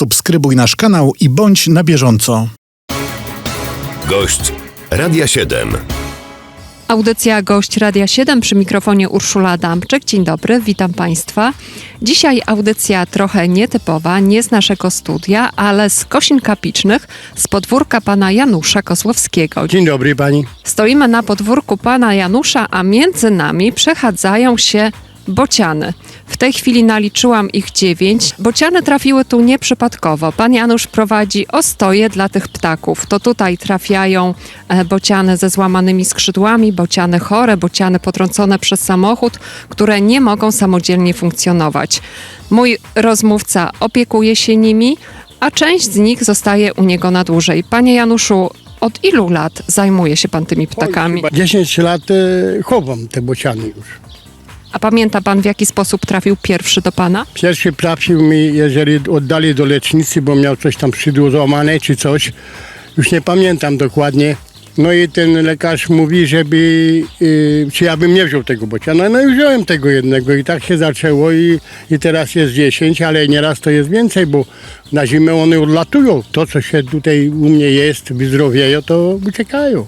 subskrybuj nasz kanał i bądź na bieżąco. Gość Radia 7. Audycja Gość Radia 7 przy mikrofonie Urszula Damczyk. Dzień dobry, witam Państwa. Dzisiaj audycja trochę nietypowa, nie z naszego studia, ale z Kosin Kapicznych, z podwórka pana Janusza Kozłowskiego. Dzień dobry pani. Stoimy na podwórku pana Janusza, a między nami przechadzają się bociany. W tej chwili naliczyłam ich dziewięć. Bociany trafiły tu nieprzypadkowo. Pan Janusz prowadzi ostoje dla tych ptaków. To tutaj trafiają e, bociany ze złamanymi skrzydłami, bociany chore, bociany potrącone przez samochód, które nie mogą samodzielnie funkcjonować. Mój rozmówca opiekuje się nimi, a część z nich zostaje u niego na dłużej. Panie Januszu, od ilu lat zajmuje się pan tymi ptakami? Chyba 10 lat e, chowam te bociany już. A pamięta pan, w jaki sposób trafił pierwszy do pana? Pierwszy trafił mi, jeżeli oddali do lecznicy, bo miał coś tam skrzydło złamane czy coś. Już nie pamiętam dokładnie. No i ten lekarz mówi, żeby, y, czy ja bym nie wziął tego bociana. No i wziąłem tego jednego i tak się zaczęło i, i teraz jest 10, ale nieraz to jest więcej, bo na zimę one odlatują. To, co się tutaj u mnie jest, wyzdrowieją, to uciekają.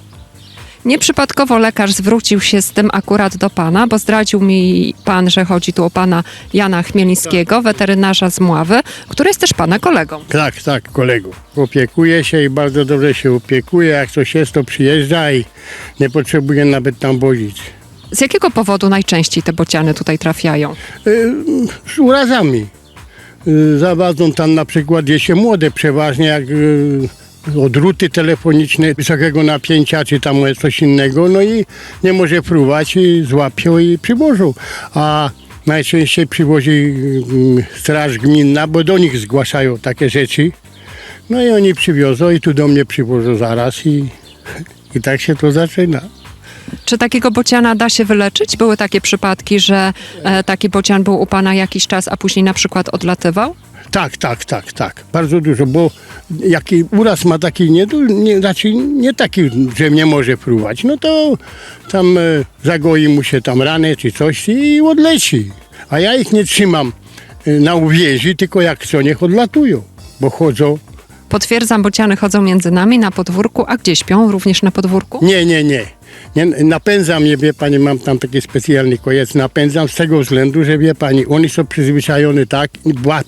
Nieprzypadkowo lekarz zwrócił się z tym akurat do pana, bo zdradził mi pan, że chodzi tu o pana Jana Chmielińskiego, weterynarza z Mławy, który jest też pana kolegą. Tak, tak, kolego. Opiekuje się i bardzo dobrze się opiekuje. Jak coś jest, to przyjeżdża i nie potrzebuje nawet tam wozić. Z jakiego powodu najczęściej te bociany tutaj trafiają? Yy, z urazami. Yy, zawadzą tam na przykład jesie młode przeważnie, jak yy, odruty telefoniczne wysokiego napięcia, czy tam coś innego, no i nie może fruwać i złapią i przywożą. A najczęściej przywozi yy, straż gminna, bo do nich zgłaszają takie rzeczy. No i oni przywiozą i tu do mnie przywożą zaraz i, i tak się to zaczyna. Czy takiego bociana da się wyleczyć? Były takie przypadki, że e, taki bocian był u pana jakiś czas, a później na przykład odlatywał? Tak, tak, tak, tak. Bardzo dużo, bo jaki uraz ma taki, nie, nie, znaczy nie taki, że nie może fruwać, no to tam e, zagoi mu się tam ranę czy coś i odleci. A ja ich nie trzymam e, na uwięzi, tylko jak co, niech odlatują, bo chodzą. Potwierdzam, bociany chodzą między nami na podwórku, a gdzie śpią? Również na podwórku? Nie, nie, nie. Nie napędzam je, wie pani, mam tam taki specjalny kojec, napędzam z tego względu, że wie pani, oni są przyzwyczajone tak,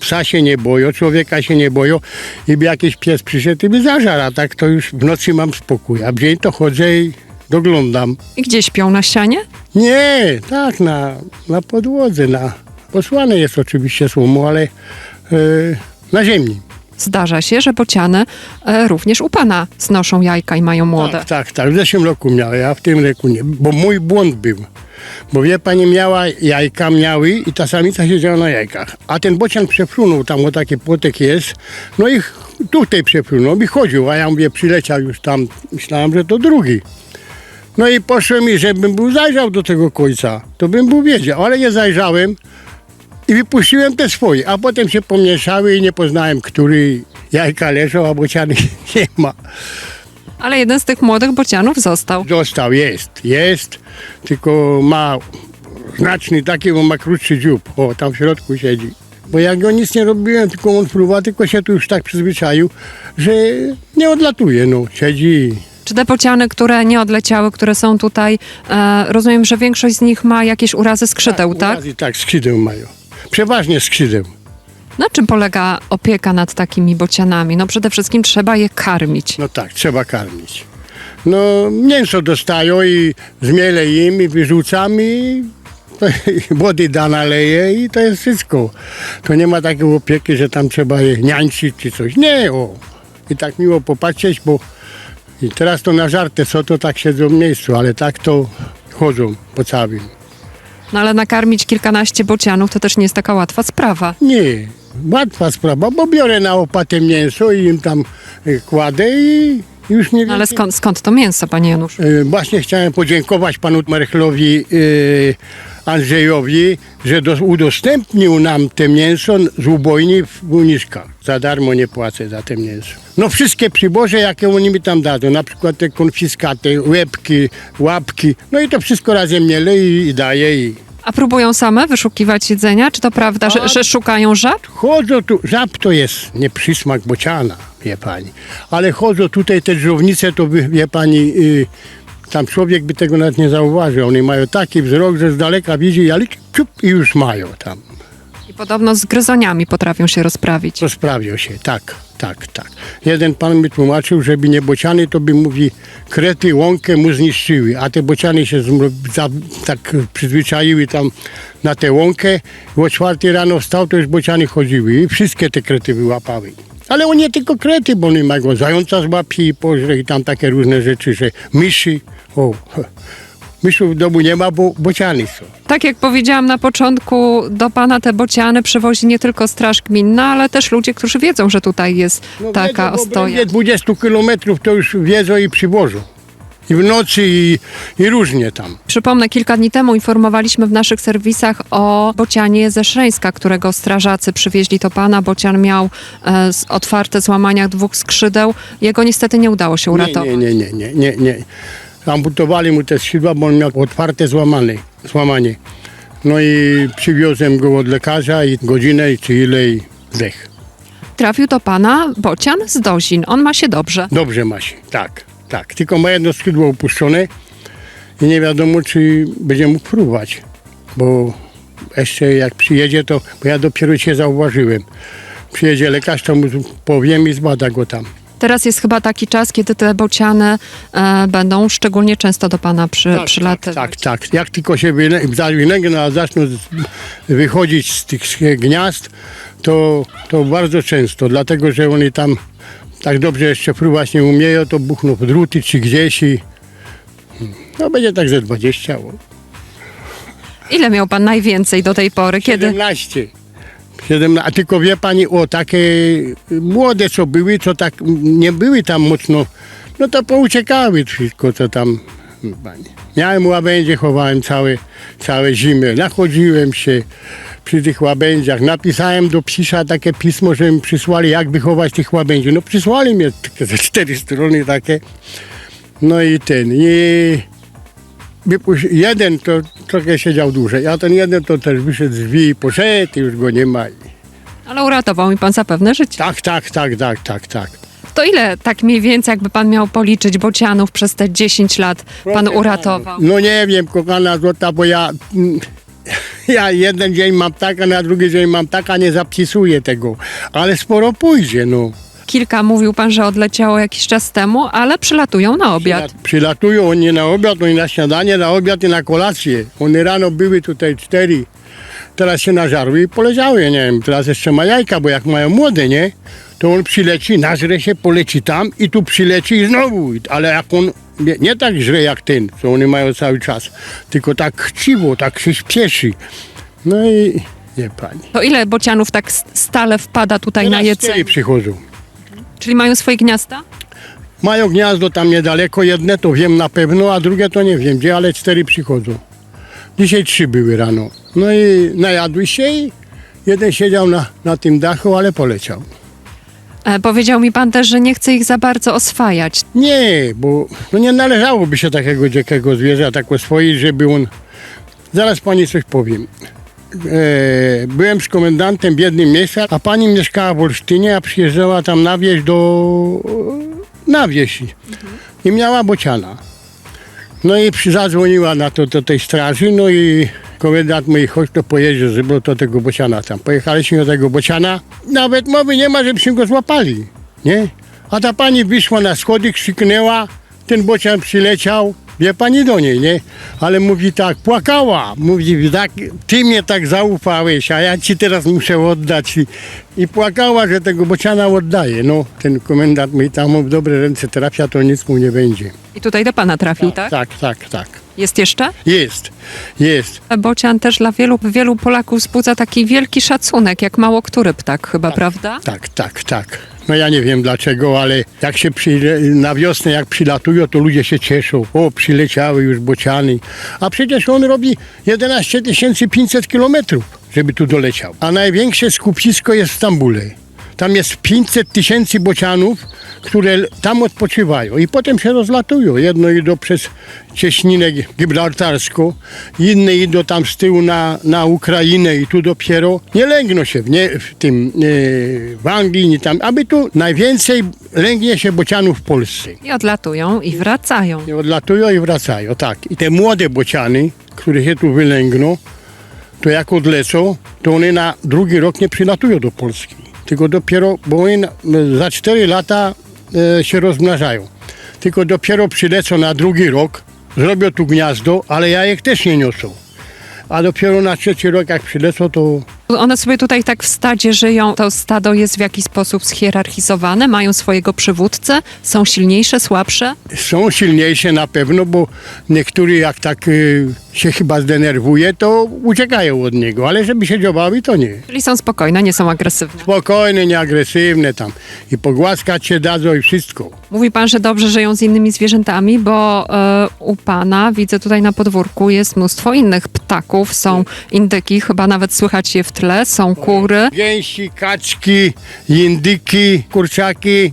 psa się nie boją, człowieka się nie boją i by jakiś pies przyszedł i by zażarł, a tak to już w nocy mam spokój, a w dzień to chodzę i doglądam. I gdzie śpią? Na ścianie? Nie, tak, na, na podłodze, na, posłane jest oczywiście słomą, ale e, na ziemi. Zdarza się, że bociany e, również u pana znoszą jajka i mają młode. Tak, tak, tak. W zeszłym roku miała, ja w tym roku nie. Bo mój błąd był. Bo wie pani, miała jajka, miały i ta samica siedziała na jajkach. A ten bocian przefrunął, tam o taki płotek jest. No i tutaj przefrunął i chodził, a ja mówię, przyleciał już tam. Myślałem, że to drugi. No i poszłem i żebym był zajrzał do tego końca, to bym był wiedział, ale nie zajrzałem i wypuściłem te swoje, a potem się pomieszały i nie poznałem, który jajka leżą, a bociany nie ma. Ale jeden z tych młodych bocianów został. Został, jest, jest, tylko ma znaczny taki, bo ma krótszy dziób. O, tam w środku siedzi. Bo ja go nic nie robiłem, tylko on fruwa, tylko się tu już tak przyzwyczaił, że nie odlatuje, no, siedzi. Czy te bociany, które nie odleciały, które są tutaj, e, rozumiem, że większość z nich ma jakieś urazy skrzydeł, tak? Urazy, tak, skrzydeł mają. Przeważnie skrzydeł. Na czym polega opieka nad takimi bocianami? No przede wszystkim trzeba je karmić. No tak, trzeba karmić. No, mięso dostają i zmielę im i wyrzucam i i wody da naleje i to jest wszystko. To nie ma takiej opieki, że tam trzeba je niańczyć czy coś. Nie, o. I tak miło popatrzeć, bo i teraz to na żarty co, to tak siedzą w miejscu, ale tak to chodzą po całym. No ale nakarmić kilkanaście bocianów to też nie jest taka łatwa sprawa. Nie, łatwa sprawa, bo biorę na opatę mięso i im tam y, kładę i już nie No ale skąd, skąd to mięso, panie Januszu? E, Właśnie chciałem podziękować panu Merchlowi e, Andrzejowi, że do, udostępnił nam te mięso z ubojni w Uniszkach. Za darmo nie płacę za te mięso. No wszystkie przyboże, jakie oni mi tam dadzą, na przykład te konfiskaty, łebki, łapki, no i to wszystko razem mielę i, i daję i A próbują same wyszukiwać jedzenia? Czy to prawda, że, że szukają żab? Chodzą tu, żab to jest nie przysmak bociana, wie pani. Ale chodzą tutaj te żownice, to wie pani, y, tam człowiek by tego nawet nie zauważył. Oni mają taki wzrok, że z daleka widzi, ale ciup i już mają tam. I podobno z gryzoniami potrafią się rozprawić. Rozprawią się, tak, tak, tak. Jeden pan mi tłumaczył, żeby nie bociany, to by mówi, krety łąkę mu zniszczyły, a te bociany się zmro- za, tak przyzwyczaiły tam na tę łąkę i o czwartej rano wstał, to już bociany chodziły i wszystkie te krety wyłapały. Ale on nie tylko krety, bo oni mają zająca złapie i pożre i tam takie różne rzeczy, że myszy, o, myszów w domu nie ma, bo bociany są. Tak jak powiedziałam na początku, do pana te bociany przywozi nie tylko Straż Gminna, ale też ludzie, którzy wiedzą, że tutaj jest taka wiedzą, w ostoja. obrębie 20 kilometrów to już wiedzą i przywożą. I w nocy i, i różnie tam. Przypomnę, kilka dni temu informowaliśmy w naszych serwisach o bocianie ze Szreńska, którego strażacy przywieźli do pana. Bocian miał e, z- otwarte złamania dwóch skrzydeł. Jego niestety nie udało się uratować. Nie, nie, nie, nie, nie, nie. Amputowali mu te skrzydła, bo on miał otwarte złamane, złamanie. No i przywiozłem go od lekarza i godzinę czy ile i zdech. Trafił do pana bocian z Dozin. On ma się dobrze. Dobrze ma się, tak, tak. Tylko ma jedno skrzydło upuszczone i nie wiadomo, czy będzie mógł próbować. Bo jeszcze jak przyjedzie, to, bo ja dopiero się zauważyłem. Przyjedzie lekarz, to mu powiem i zbada go tam. Teraz jest chyba taki czas, kiedy te bociany e, będą szczególnie często do pana przy, przylatywać. Tak, tak. Jak tylko się a zaczną z- wychodzić z tych gniazd, to, to bardzo często, dlatego że oni tam tak dobrze jeszcze fruwać nie umieją, to buchną druty czy gdzieś i no będzie tak ze 20. o. Ile miał pan najwięcej do tej pory? Kiedy? 17. 17. A tylko wie pani, o takie młode co były, co tak nie były tam mocno, no to pouciekały wszystko, co tam. Pani. Miałem łabędzie, chowałem całe, całe zimy. Nachodziłem się przy tych łabędziach. Napisałem do psisza takie pismo, że mi przysłali, jak wychować tych łabędzi. No przysłali mnie ze cztery strony takie. No i ten. I jeden to trochę siedział dłużej, a ten jeden to też wyszedł z poszedł i już go nie ma. Ale uratował mi pan zapewne życie. Tak, tak, tak, tak, tak, tak. To ile tak mniej więcej, jakby pan miał policzyć bocianów przez te 10 lat pan uratował? No nie wiem, kochana złota, bo ja, mm, ja jeden dzień mam taka, na drugi dzień mam taka, nie zapisuję tego, ale sporo pójdzie, no. Kilka mówił pan, że odleciało jakiś czas temu, ale przylatują na obiad. Przylat- Przylatują oni na obiad, oni na śniadanie, na obiad i na kolację. One rano były tutaj cztery, teraz się nażarły i poleciały, nie wiem, teraz jeszcze ma jajka, bo jak mają młode, nie? To on przyleci, nażre się, poleci tam i tu przyleci i znowu. Ale jak on, nie, nie tak żre jak ten, co oni mają cały czas, tylko tak chciwo, tak się śpieszy. No i nie pani. To ile bocianów tak s- stale wpada tutaj na Teraz cztery jedzenie? przychodzą. Czyli mają swoje gniazda? Mają gniazdo tam niedaleko, jedne to wiem na pewno, a drugie to nie wiem gdzie, ale cztery przychodzą. Dzisiaj trzy były rano. No i najadły się i jeden siedział na, na tym dachu, ale poleciał. E, powiedział mi pan też, że nie chce ich za bardzo oswajać. Nie, bo no nie należałoby się takiego dzikiego zwierzę tak oswoić, żeby on... Zaraz pani coś powiem. E, byłem z komendantem w jednym miejscu, a pani mieszkała w Olsztynie, a przyjeżdżała tam na wieś do... na wieś i miała bociana. No i przy- zadzwoniła na to do tej straży, no i komendant mówi, chodź to pojedzie, żeby do tego bociana tam. Pojechaliśmy do tego bociana, nawet mowy nie ma, żebyśmy go złapali, nie? A ta pani wyszła na schody, krzyknęła, ten bocian przyleciał, wie pani do niej, nie? Ale mówi tak, płakała, mówi tak, ty mnie tak zaufałeś, a ja ci teraz muszę oddać. I, i płakała, że tego bociana oddaje. No, ten komendant mówi, tam w dobre ręce trafia, to nic mu nie będzie. I tutaj do pana trafił, tak? Tak, tak, tak. Jest jeszcze? Jest, jest. Bocian też dla wielu, wielu Polaków wzbudza taki wielki szacunek, jak mało który ptak chyba, prawda? Tak, tak, tak. No ja nie wiem dlaczego, ale jak się przy, na wiosnę jak przylatują, to ludzie się cieszą. O, przyleciały już bociany. A przecież on robi 11 500 kilometrów, żeby tu doleciał. A największe skupisko jest w Stambule. Tam jest 500 tysięcy bocianów, które tam odpoczywają i potem się rozlatują. Jedno idą przez cieśninę Gi- gibraltarską, inne idą tam z tyłu na, na Ukrainę i tu dopiero nie lęgną się w, nie, w tym e, w Anglii, nie tam, aby tu najwięcej lęgnie się bocianów w Polsce. I odlatują i wracają. I odlatują i wracają, tak. I te młode bociany, które się tu wylęgną, to jak odlecą, to one na drugi rok nie przylatują do Polski. Tylko dopiero, bo na- za 4 lata e, się rozmnażają. Tylko dopiero przylecą na drugi rok, zrobią tu gniazdo, ale jajek też nie niosą. A dopiero na trzeci rok jak przylecą, to One sobie tutaj tak w stadzie żyją. To stado jest w jakiś sposób schierarchizowane, mają swojego przywódcę, są silniejsze, słabsze. są silniejsze na pewno, bo niektórzy jak tak y, się chyba zdenerwuje, to uciekają od niego, ale żeby się dziobały, to nie. Czyli są spokojne, nie są agresywne. Spokojne, nieagresywne tam. I pogłaskać się dadzą i wszystko. Mówi pan, że dobrze żyją z innymi zwierzętami, bo e, u pana widzę tutaj na podwórku jest mnóstwo innych ptaków. Są indyki, chyba nawet słychać je w tle, są kury. Gęsi, kaczki, indyki, kurczaki,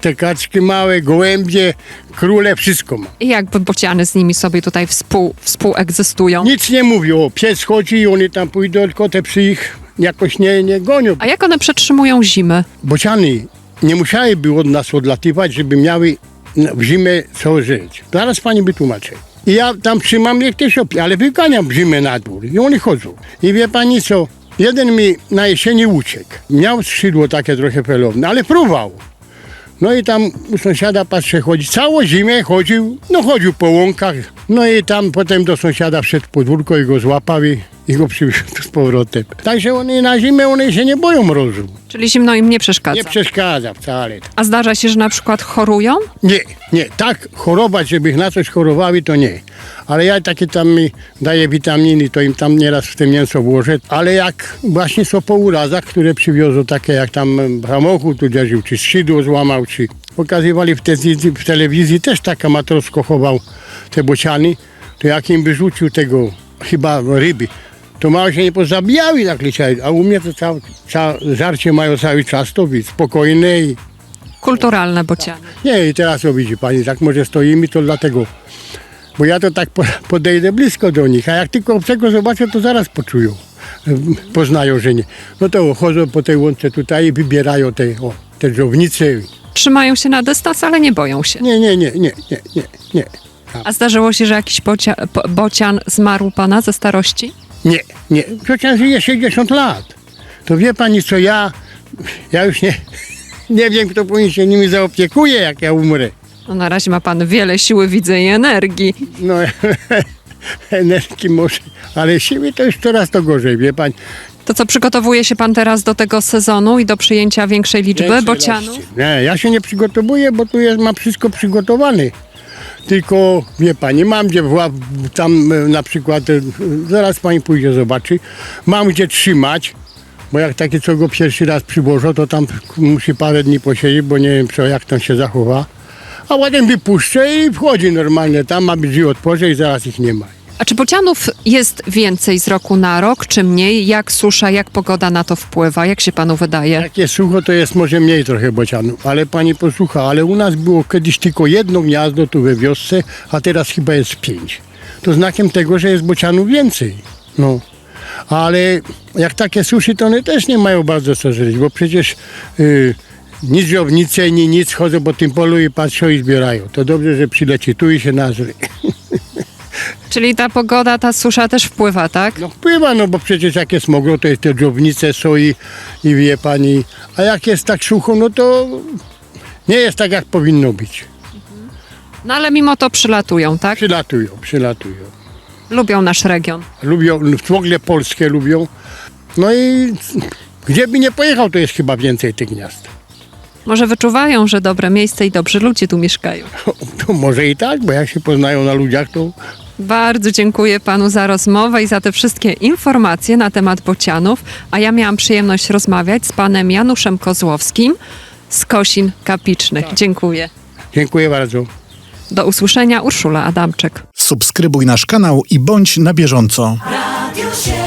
te kaczki małe, gołębie, króle, wszystko ma. I jakby bociany z nimi sobie tutaj współ, współegzystują. Nic nie mówią, pies chodzi i oni tam pójdą, tylko te psy ich jakoś nie, nie gonią. A jak one przetrzymują zimy? bociany nie musiałyby od nas odlatywać, żeby miały w zimę co żyć. Zaraz pani wytłumaczę. I ja tam trzymam ich też, ale wyganiam w zimę na dwór i oni chodzą. I wie pani co, jeden mi na jesieni uciekł. Miał skrzydło takie trochę pelowne, ale próbował. No i tam u sąsiada patrzę, chodzi. Całą zimę chodził, no chodził po łąkach. No i tam potem do sąsiada wszedł podwórko i go złapał i, i go przywiózł z powrotem. Także one na zimę, one się nie boją mrozu. Czyli zimno im nie przeszkadza. Nie przeszkadza wcale. A zdarza się, że na przykład chorują? Nie, nie, tak chorować, żeby ich na coś chorowały, to nie. Ale ja takie tam mi daję witaminy, to im tam nieraz w te mięso włożę. Ale jak właśnie są po urazach, które przywiozą, takie jak tam samochód uderzył, czy skrzydło złamał, czy pokazywali w telewizji, w telewizji też tak amatorsko chował te bociany, to jak im wyrzucił tego chyba ryby, to mało się nie pozabijały tak leciały, a u mnie to całe, całe żarcie mają cały czas, to widz, spokojne i Kulturalne bociany. nie, i teraz o widzi pani, tak może stoimy, to dlatego. Bo ja to tak po- podejdę blisko do nich, a jak tylko obcego zobaczę, to zaraz poczują. Poznają, że nie. No to chodzą po tej łące tutaj i wybierają te, o, te żownice. Trzymają się na dystans, ale nie boją się. Nie, nie, nie, nie, nie, nie, nie. A zdarzyło się, że jakiś bocia, bocian zmarł pana ze starości? Nie, nie. Przecież żyje 60 lat. To wie pani co, ja, ja już nie, nie wiem, kto powinien się nimi zaopiekuje, jak ja umrę. No na razie ma pan wiele siły, widzę i energii. No, energii może, ale siły to już coraz to gorzej, wie pani. To co, przygotowuje się pan teraz do tego sezonu i do przyjęcia większej liczby Więcej bocianów? Nie, ja się nie przygotowuję, bo tu jest, mam wszystko przygotowane. Tylko, wie pani, mam gdzie tam e, na przykład, e, zaraz pani pójdzie zobaczy, mam gdzie trzymać, bo jak takie co go pierwszy raz przywożą, to tam musi parę dni posiedzieć, bo nie wiem co, jak tam się zachowa. A potem wypuszczę i wchodzi normalnie, tam ma być otworzę i zaraz ich nie ma. A czy bocianów jest więcej z roku na rok, czy mniej? Jak susza, jak pogoda na to wpływa? Jak się panu wydaje? Jak jest sucho, to jest może mniej trochę bocianów, ale pani posłucha, ale u nas było kiedyś tylko jedno gniazdo tu we wiosce, a teraz chyba jest pięć. To znakiem tego, że jest bocianów więcej. No. Ale jak takie suszy, to one też nie mają bardzo co żyć, bo przecież y, nic żownice, ni nic chodzą po tym polu i patrzą i zbierają. To dobrze, że przyleci tu i się nażre. Czyli ta pogoda, ta susza też wpływa, tak? No wpływa, no bo przecież jak jest mokro, to jest te dżownice są i, i wie pani, a jak jest tak sucho, no to nie jest tak jak powinno być. No ale mimo to przylatują, tak? Przylatują, przylatują. Lubią nasz region. Lubią, w ogóle Polskę lubią. No i gdzie by nie pojechał, to jest chyba więcej tych gniazd. Może wyczuwają, że dobre miejsce i dobrzy ludzie tu mieszkają. To może i tak, bo jak się poznają na ludziach, to Bardzo dziękuję panu za rozmowę i za te wszystkie informacje na temat bocianów. A ja miałam przyjemność rozmawiać z panem Januszem Kozłowskim z Kosin Kapicznych. Dziękuję. dziękuję bardzo. Do usłyszenia, Urszula Adamczyk. Subskrybuj nasz kanał i bądź na bieżąco. Radio się